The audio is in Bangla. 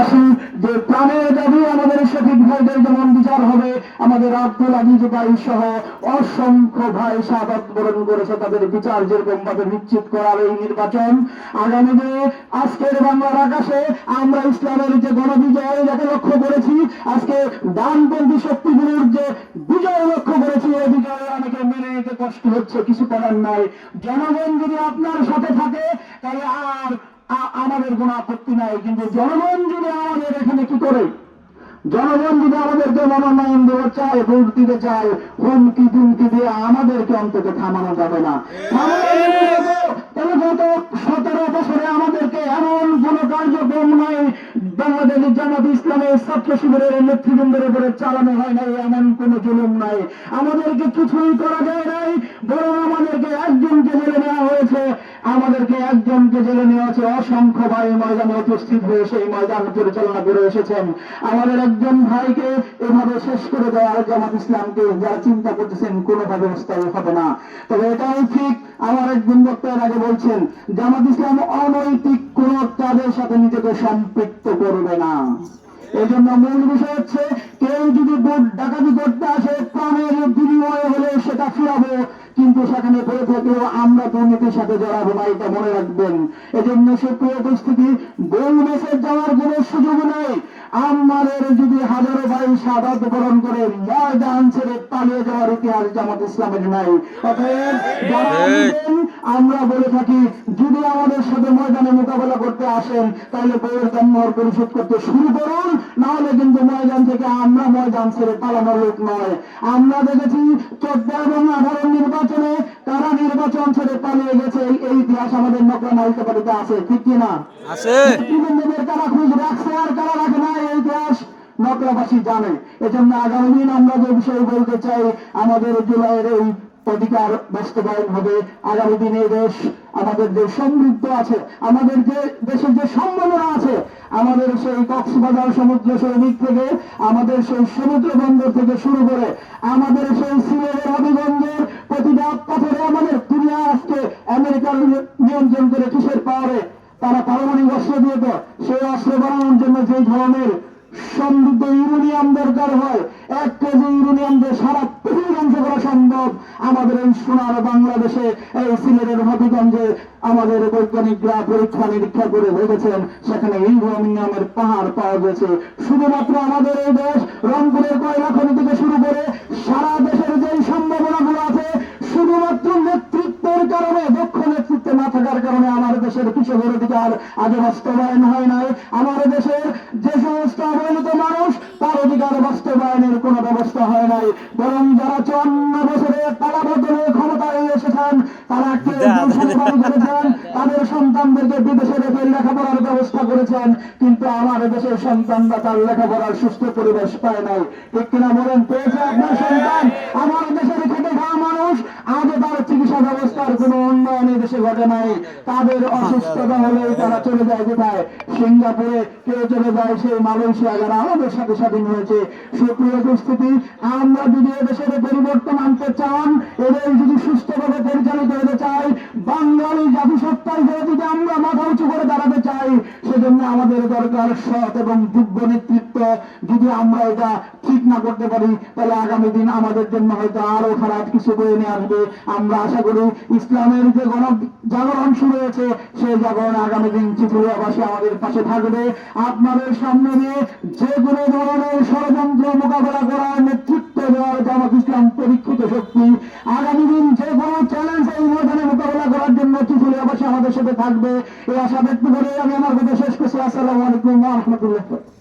আসি যে প্রাণের দাবি আমাদের সঠিক ভাইদের যেমন বিচার হবে, আমাদের আব্দুল আজিজ ভাই সহ অসংখ্য ভাই সাদাত বরণ করেছে তাদের বিচার যেরকম ভাবে নিশ্চিত করার এই নির্বাচন। আগামী দিনে আজকের বাংলার আকাশে আমরা ইসলামের যে গণবিজয়, যাকে লক্ষ্য করেছি, আজকে ডানপন্থী শক্তিগুলোর যে বিজয় লক্ষ্য করেছি, এই বিজয় অনেকে মেনে নিতে কষ্ট হচ্ছে, কিছু করার নাই। জনগণ যদি আপনার সাথে থাকে, তাহলে আর আমাদের কোনো আপত্তি নাই, কিন্তু জনগণ যদি আমাদের এখানে কি করে? জনগণ যদি আমাদেরকে মনোনয়ন দেওয়া চায় ভোট দিতে চায়, হুমকি দুমকি দিয়ে আমাদেরকে অন্তত থামানো যাবে না। গত সতেরো বছরে আমাদেরকে এমন কোন কার্যক্রম নাই বাংলাদেশ জামাত ইসলামের ছাত্র শিবিরের উপরে চালানো হয় নাই, এমন কোন জুলুম নাই। আমাদেরকে কিছুই করা যায় নাই, বরং আমাদেরকে একজনকে জেলে নেওয়া হয়েছে। আমাদেরকে একজনকে জেলে নেওয়া হয়েছে। অসংখ্য ভাই ময়দানে উপস্থিত হয়ে সেই ময়দান পরিচালনা করে এসেছেন। আমাদের একজন ভাইকে এভাবে শেষ করে দেওয়ার জামাত ইসলামকে। যারা চিন্তা করতেছেন, কোনোভাবে স্থায়ী হবে না। তবে এটাই ঠিক, আমার একজন বক্তার আগে বলছেন, জামাত ইসলাম অনৈতিক কোন কাজের সাথে নিজেকে সম্পৃক্ত করবে না। এই জন্য মূল বিষয় হচ্ছে, কেউ যদি ভোট ডাকাতি করতে আসে, প্রাণের বিনিময় হলে সেটা ফিরাবো। কিন্তু সেখানে পড়ে থাকলেও আমরা দুর্নীতির সাথে জড়াবো না, এটা মনে রাখবেন। এজন্য সুপ্রিয় উপস্থিতি, গোল মেসেজ যাওয়ার কোনো সুযোগ নেই। আমাদের যদি হাজারো ভাই সাদাত বরণ করে ময়দান ছেড়ে পালিয়ে যাওয়ার ইতিহাস জামাত ইসলামের নাই। অতএব আমরা বলে থাকি যদি আমাদের সাথে ময়দানে মোকাবেলা করতে আসেন তাহলে বইয়ের জন্মহর পরিশোধ করতে শুরু করুন না হলে কিন্তু ময়দান থেকে আমরা ময়দান ছেড়ে পালানোর লোক নয়। আমরা দেখেছি চোদ্দ এবং আঠারো নির্বাচনে তারা নির্বাচন ছেড়ে পালিয়ে গেছে এই- ইতিহাস আমাদের নকলা নালিকাবাড়িতে আছে ঠিক কিনা আছে। নেতৃবৃন্দদের কারা খোঁজ রাখছে আর কারা রাখে না এই নকলাবাসী জানে। এজন্য আগামী দিন আমরা যে বিষয়ে বলতে চাই, আমাদের জুলাইয়ের এই অধিকার বাস্তবায়ন হবে। আগামী দিনে দেশ, আমাদের যে সমৃদ্ধ আছে, আমাদের যে দেশের যে সম্ভাবনা আছে, আমাদের সেই কক্সবাজার সমুদ্র সৈনিক থেকে, আমাদের সেই সমুদ্র বন্দর থেকে শুরু করে, আমাদের সেই সিলেটের হবিগঞ্জের প্রতিটা পাথরে আমাদের দুনিয়া আজকে আমেরিকার নিয়ন্ত্রণ করে কিসের পাওয়ারে তারা পারমাণবিক অস্ত্র দিয়ে তো সেই অস্ত্র বানানোর জন্য যে ধরনের সমৃদ্ধ ইউরেনিয়াম দরকার হয়। এক কেজি ইউরেনিয়াম দিয়ে সারা পৃথিবী ধ্বংস করা সম্ভব। আমাদের এই সোনার বাংলাদেশে এই সিলেটের হবিগঞ্জে আমাদের বৈজ্ঞানিকরা পরীক্ষা নিরীক্ষা করে দেখেছেন সেখানে ইউরেনিয়ামের পাহাড় পাওয়া গেছে। শুধুমাত্র আমাদের এই দেশ, রংপুরের কয়লা খনি থেকে শুরু করে সারা দেশের যেই সম্ভাবনাগুলো আছে, শুধুমাত্র নেতৃত্বের কারণে, দক্ষ নেতৃত্বে না থাকার কারণে আমার দেশের কৃষকের অধিকার আগে বাস্তবায়ন হয় নাই। আমার দেশের যে সমস্ত অবহেলিত মানুষ তার অধিকার বাস্তবায়নের কোনো ব্যবস্থা হয় নাই। বরং যারা চুয়ান্ন বছরে তালা বদলে ক্ষমতায় এসেছেন তারা করেছেন তাদের সন্তানদেরকে বিদেশে রেখে লেখাপড়ার ব্যবস্থা করেছেন কিন্তু আমার দেশের সন্তানরা তার লেখাপড়ার সুস্থ পরিবেশ পায় নাই। ঠিক কিনা বলেন? পেয়েছে আপনার সন্তান? আমার দেশের খেটে খাওয়া মানুষ আজও তার চিকিৎসা ব্যবস্থার কোনো উন্নয়ন দেশে ঘটে নাই, তাদের অসুস্থতা হলে তারা চলে যায় কোথায়? সিঙ্গাপুরে কেউ চলে যায়, সেই মালয়েশিয়া যারা আমাদের সাথে স্বাধীন হয়েছে। সক্রিয় উপস্থিতি, আমরা যদি এদেশের পরিবর্তন আনতে চান, এদের যদি সুস্থভাবে সৎ এবং যোগ্য নেতৃত্ব যদি আমরা এটা ঠিক না করতে পারি, তাহলে আগামী দিন আমাদের জন্য হয়তো আরও খারাপ কিছু বয়ে নিয়ে আসবে। আমরা আশা করি ইসলামের যে গণ জাগরণ শুরু হয়েছে, সেই জাগরণ আগামী দিন ত্রিপুরাবাসী আমাদের পাশে থাকবে। আপনাদের সামনে যে কোনো ধরনের ষড়যন্ত্র মোকাবেলা করার নেতৃত্ব দেওয়ার জামাত ইসলাম পরীক্ষিত শক্তি আগামী দিন যে কোনো চ্যালেঞ্জ এই ময়দানে মোকাবেলা করার জন্য ত্রিপুরাবাসী আমাদের সাথে থাকবে। এই আশা ব্যক্ত করে আমি আমার কথা শেষ করছি। আসসালামু আলাইকুম রহমতুল্লাহ।